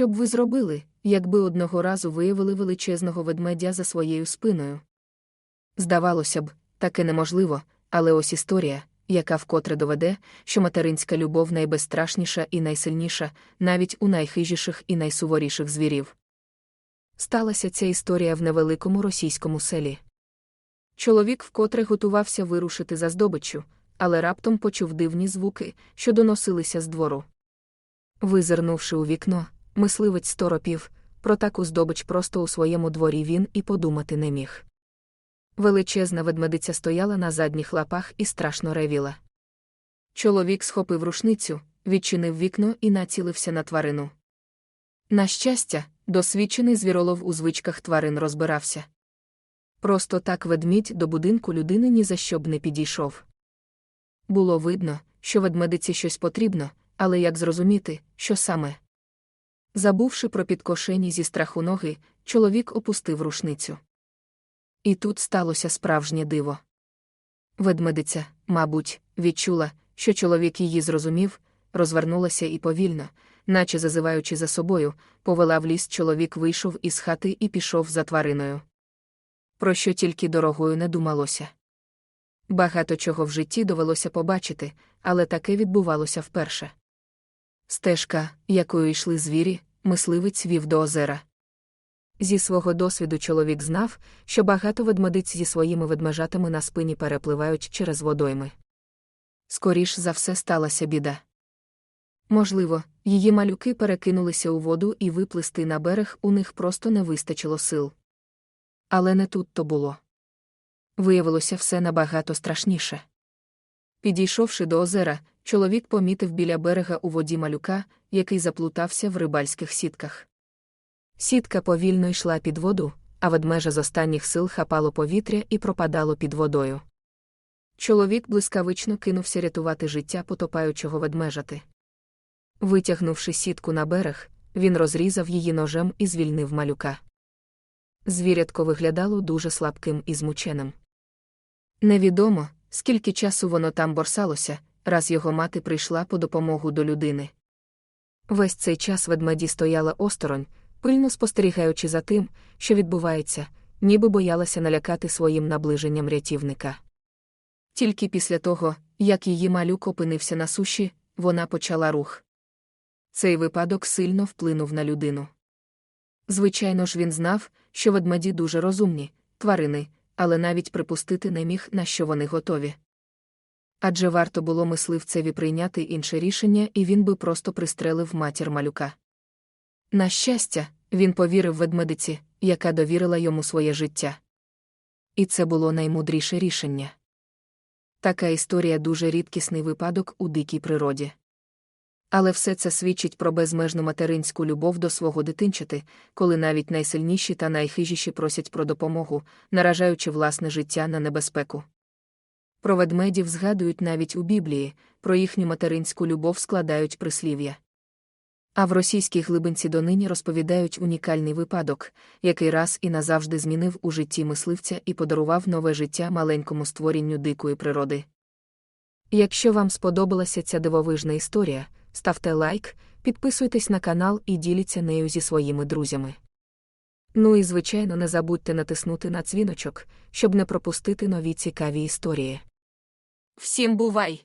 Що б ви зробили, якби одного разу виявили величезного ведмедя за своєю спиною? Здавалося б, таке неможливо, але ось історія, яка вкотре доведе, що материнська любов найбезстрашніша і найсильніша, навіть у найхижіших і найсуворіших звірів. Сталася ця історія в невеликому російському селі. Чоловік вкотре готувався вирушити за здобиччю, але раптом почув дивні звуки, що доносилися з двору. Визирнувши у вікно, мисливець сторопів, про таку здобич просто у своєму дворі він і подумати не міг. Величезна ведмедиця стояла на задніх лапах і страшно ревіла. Чоловік схопив рушницю, відчинив вікно і націлився на тварину. На щастя, досвідчений звіролов у звичках тварин розбирався. Просто так ведмідь до будинку людини ні за що б не підійшов. Було видно, що ведмедиці щось потрібно, але як зрозуміти, що саме. Забувши про підкошені зі страху ноги, чоловік опустив рушницю. І тут сталося справжнє диво. Ведмедиця, мабуть, відчула, що чоловік її зрозумів, розвернулася і повільно, наче зазиваючи за собою, повела в ліс чоловік вийшов із хати і пішов за твариною. Про що тільки дорогою не думалося. Багато чого в житті довелося побачити, але таке відбувалося вперше. Стежка, якою йшли звірі, мисливець вів до озера. Зі свого досвіду чоловік знав, що багато ведмедиць зі своїми ведмежатами на спині перепливають через водойми. Скоріш за все сталася біда. Можливо, її малюки перекинулися у воду і виплисти на берег у них просто не вистачило сил. Але не тут то було. Виявилося все набагато страшніше. Підійшовши до озера, чоловік помітив біля берега у воді малюка, який заплутався в рибальських сітках. Сітка повільно йшла під воду, а ведмежа з останніх сил хапало повітря і пропадало під водою. Чоловік блискавично кинувся рятувати життя потопаючого ведмежати. Витягнувши сітку на берег, він розрізав її ножем і звільнив малюка. Звірятко виглядало дуже слабким і змученим. Невідомо, скільки часу воно там борсалося, раз його мати прийшла по допомогу до людини. Весь цей час ведмеді стояла осторонь, пильно спостерігаючи за тим, що відбувається, ніби боялася налякати своїм наближенням рятівника. Тільки після того, як її малюк опинився на суші, вона почала рух. Цей випадок сильно вплинув на людину. Звичайно ж, він знав, що ведмеді дуже розумні, тварини, але навіть припустити не міг, на що вони готові. Адже варто було мисливцеві прийняти інше рішення, і він би просто пристрелив матір малюка. На щастя, він повірив ведмедиці, яка довірила йому своє життя. І це було наймудріше рішення. Така історія дуже рідкісний випадок у дикій природі. Але все це свідчить про безмежну материнську любов до свого дитинчати, коли навіть найсильніші та найхижіші просять про допомогу, наражаючи власне життя на небезпеку. Про ведмедів згадують навіть у Біблії, про їхню материнську любов складають прислів'я. А в російській глибинці донині розповідають унікальний випадок, який раз і назавжди змінив у житті мисливця і подарував нове життя маленькому створінню дикої природи. Якщо вам сподобалася ця дивовижна історія, ставте лайк, підписуйтесь на канал і діліться нею зі своїми друзями. Ну і, звичайно, не забудьте натиснути на дзвіночок, щоб не пропустити нові цікаві історії. Всім бувай!